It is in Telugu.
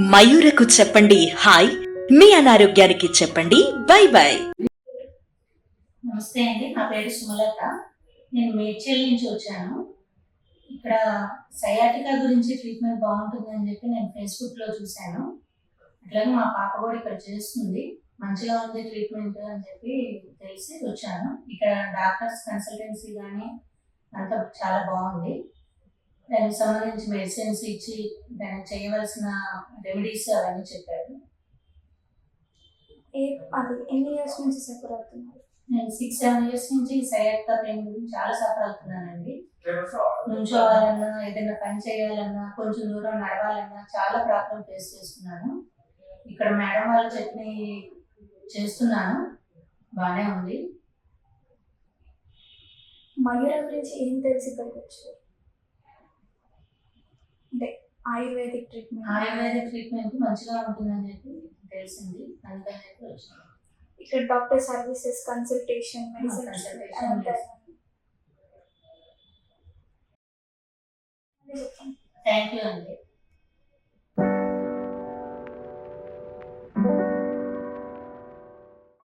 మయూరకు చెప్పండి. హాయ్. మీ అనారోగ్యానికి చెప్పండి. Bye bye. నమస్తే అండి. నా పేరు సుమలత. నేను మేడ్చల్ నుంచి వచ్చాను. ఇక్కడ సయాటికా గురించి ట్రీట్మెంట్ బాగుంటుంది అని చెప్పి నేను ఫేస్బుక్లో చూశాను. అట్లాగే మా పాప కూడా ఇక్కడ చేస్తుంది. మంచిగా ఉంది ట్రీట్మెంట్ అని చెప్పి తెలిసి వచ్చాను. ఇక్కడ డాక్టర్స్ కన్సల్టెన్సీ కానీ అంతా చాలా బాగుంది. దానికి సంబంధించి మెడిసిన్స్ ఇచ్చి దానికి చేయవలసిన రెమెడీస్ అవన్నీ చెప్పారు. ఏ అది ఎన్ని ఇయర్స్ నుంచి సఫర్ అవుతున్నారు? నేను సిక్స్ సెవెన్ ఇయర్స్ నుంచి సయాటికా పెయిన్ గురించి చాలా సఫర్ అవుతున్నానండి. నుంచోవాలన్నా ఏదైనా పని చేయాలన్నా కొంచెం దూరం నడవాలన్నా చాలా ప్రాబ్లం ఫేస్ చేస్తున్నాను. ఇక్కడ మేడం వాళ్ళు చెప్పిన చేస్తున్నాను. బాగానే ఉంది. మయూర గురించి ఏం తెలిసి ఇక్కడికి వచ్చారు ఆయుర్వేదిక్ ట్రీట్మెంట్ ఆయుర్వేదిక్ ట్రీట్మెంట్ మంచిగా ఉంటుందని చెప్పి తెలిసింది. అందుకని చెప్పి వచ్చాను. ఇక్కడ doctor services consultation medicine thank you అండి